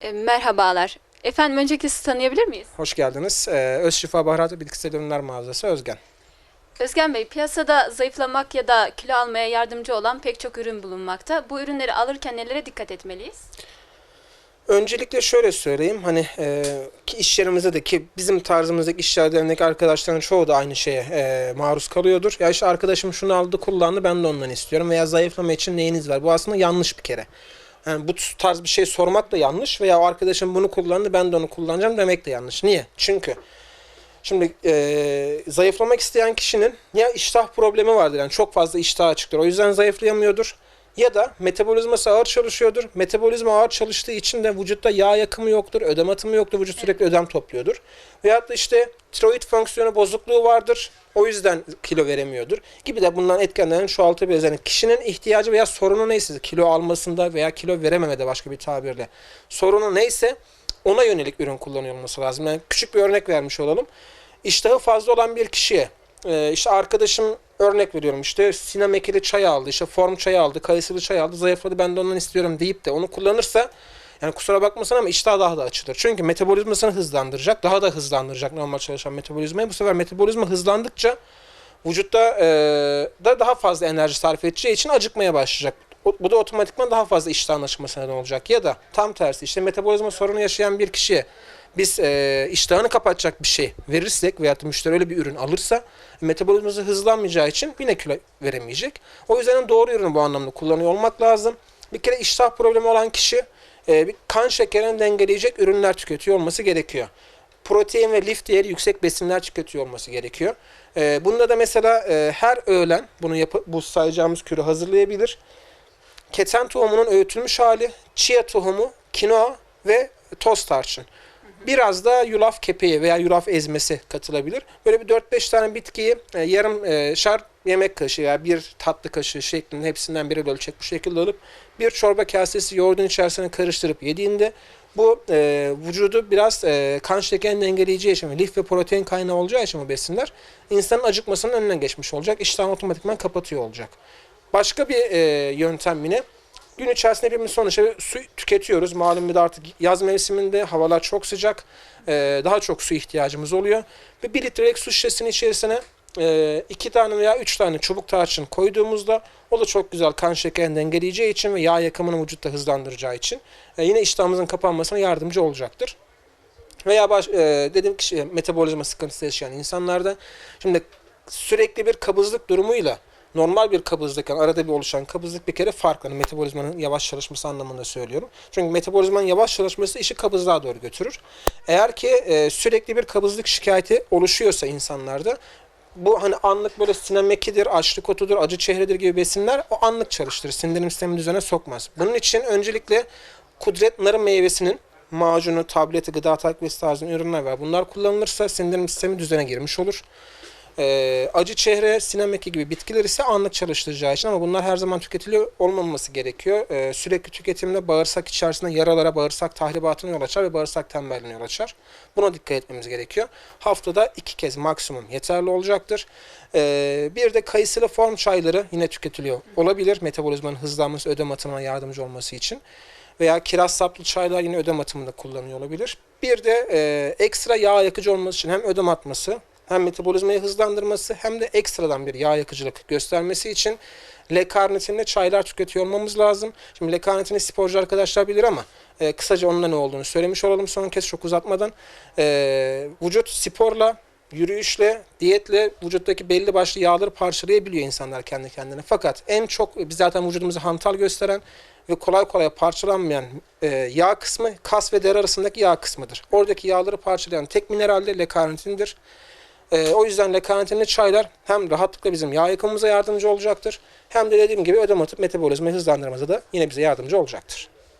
E, Merhabalar. Efendim öncelikle sizi tanıyabilir miyiz? Hoş geldiniz. Ee, Öz Şifa Baharat ve Bitkisel Ürünler Mağazası Özgen. Özgen Bey, piyasada zayıflamak ya da kilo almaya yardımcı olan pek çok ürün bulunmakta. Bu ürünleri alırken nelere dikkat etmeliyiz? Öncelikle şöyle söyleyeyim. Hani e, ki iş yerimizde de ki bizim tarzımızdaki iş yerlerindeki arkadaşların çoğu da aynı şeye e, maruz kalıyordur. Ya işte arkadaşım şunu aldı kullandı ben de ondan istiyorum. Veya zayıflama için neyiniz var? Bu aslında yanlış bir kere. Yani bu tarz bir şey sormak da yanlış. Veya o arkadaşım bunu kullandı ben de onu kullanacağım demek de yanlış. Niye? Çünkü Şimdi e, zayıflamak isteyen kişinin ya iştah problemi vardır yani çok fazla iştah açıktır. O yüzden zayıflayamıyordur. Ya da metabolizması ağır çalışıyordur. Metabolizma ağır çalıştığı için de vücutta yağ yakımı yoktur, ödem atımı yoktur. Vücut sürekli ödem topluyordur. Veyahut da işte tiroid fonksiyonu bozukluğu vardır. O yüzden kilo veremiyordur. Gibi de bundan etkenlerin çoğaltabiliriz. Yani kişinin ihtiyacı veya sorunu neyse kilo almasında veya kilo verememede başka bir tabirle sorunu neyse ona yönelik ürün kullanıyor olması lazım. Yani küçük bir örnek vermiş olalım. İştahı fazla olan bir kişiye e, işte arkadaşım örnek veriyorum işte Sinem ekili çay aldı, işte form çay aldı, kayısılı çay aldı, zayıfladı ben de ondan istiyorum deyip de onu kullanırsa yani kusura bakmasın ama iştah daha da açılır. Çünkü metabolizmasını hızlandıracak, daha da hızlandıracak normal çalışan metabolizmayı. Bu sefer metabolizma hızlandıkça vücutta e, da daha fazla enerji sarf edeceği için acıkmaya başlayacak. Bu da otomatikman daha fazla iştahın açılmasına neden olacak. Ya da tam tersi işte metabolizma sorunu yaşayan bir kişiye biz e, iştahını kapatacak bir şey verirsek veya müşteri öyle bir ürün alırsa metabolizması hızlanmayacağı için yine kilo veremeyecek. O yüzden doğru ürünü bu anlamda kullanıyor olmak lazım. Bir kere iştah problemi olan kişi e, bir kan şekerini dengeleyecek ürünler tüketiyor olması gerekiyor. Protein ve lif değeri yüksek besinler tüketiyor olması gerekiyor. E, bunda da mesela e, her öğlen bunu yapı, bu sayacağımız kürü hazırlayabilir. Keten tohumunun öğütülmüş hali, chia tohumu, kinoa ve toz tarçın. Biraz da yulaf kepeği veya yulaf ezmesi katılabilir. Böyle bir 4-5 tane bitkiyi e, yarım e, şar yemek kaşığı veya bir tatlı kaşığı şeklinde hepsinden birer ölçek bu şekilde alıp bir çorba kasesi yoğurdun içerisine karıştırıp yediğinde bu e, vücudu biraz e, kan şekerini dengeleyeceği için lif ve protein kaynağı olacağı için bu besinler insanın acıkmasının önüne geçmiş olacak. İştahını otomatikman kapatıyor olacak. Başka bir e, yöntem yine gün içerisinde hepimiz sonuçta su tüketiyoruz. Malum bir de artık yaz mevsiminde havalar çok sıcak. e, daha çok su ihtiyacımız oluyor. Ve bir litrelik su şişesinin içerisine e, iki tane veya üç tane çubuk tarçın koyduğumuzda o da çok güzel kan şekerini dengeleyeceği için ve yağ yakımını vücutta hızlandıracağı için e, yine iştahımızın kapanmasına yardımcı olacaktır. Veya baş, e, dediğim kişi metabolizma sıkıntısı yaşayan insanlarda şimdi sürekli bir kabızlık durumuyla normal bir kabızlık yani arada bir oluşan kabızlık bir kere farklı. Yani metabolizmanın yavaş çalışması anlamında söylüyorum. Çünkü metabolizmanın yavaş çalışması işi kabızlığa doğru götürür. Eğer ki e, sürekli bir kabızlık şikayeti oluşuyorsa insanlarda bu hani anlık böyle sinemekidir, açlık otudur, acı çehredir gibi besinler o anlık çalıştırır. Sindirim sistemi düzene sokmaz. Bunun için öncelikle kudret narı meyvesinin macunu, tableti, gıda takviyesi tarzında ürünler var. Bunlar kullanılırsa sindirim sistemi düzene girmiş olur. Ee, acı çehre, sinemeki gibi bitkiler ise anlık çalıştıracağı için ama bunlar her zaman tüketiliyor olmaması gerekiyor. Ee, sürekli tüketimde bağırsak içerisinde yaralara, bağırsak tahribatına yol açar ve bağırsak tembelliğine yol açar. Buna dikkat etmemiz gerekiyor. Haftada iki kez maksimum yeterli olacaktır. Ee, bir de kayısılı form çayları yine tüketiliyor olabilir. Metabolizmanın hızlanması, ödem atımına yardımcı olması için veya kiraz saplı çaylar yine ödem atımında kullanılıyor olabilir. Bir de e, ekstra yağ yakıcı olması için hem ödem atması hem metabolizmayı hızlandırması hem de ekstradan bir yağ yakıcılık göstermesi için L-karnitinli çaylar tüketiyor olmamız lazım. Şimdi L-karnitini sporcu arkadaşlar bilir ama e, kısaca onun da ne olduğunu söylemiş olalım son kez çok uzatmadan. E, vücut sporla, yürüyüşle, diyetle vücuttaki belli başlı yağları parçalayabiliyor insanlar kendi kendine. Fakat en çok biz zaten vücudumuzu hantal gösteren ve kolay kolay parçalanmayan e, yağ kısmı kas ve deri arasındaki yağ kısmıdır. Oradaki yağları parçalayan tek mineral de L-karnitindir. Ee, o yüzden lekanetinli çaylar hem rahatlıkla bizim yağ yakımımıza yardımcı olacaktır hem de dediğim gibi ödem atıp metabolizmayı hızlandırmamıza da yine bize yardımcı olacaktır.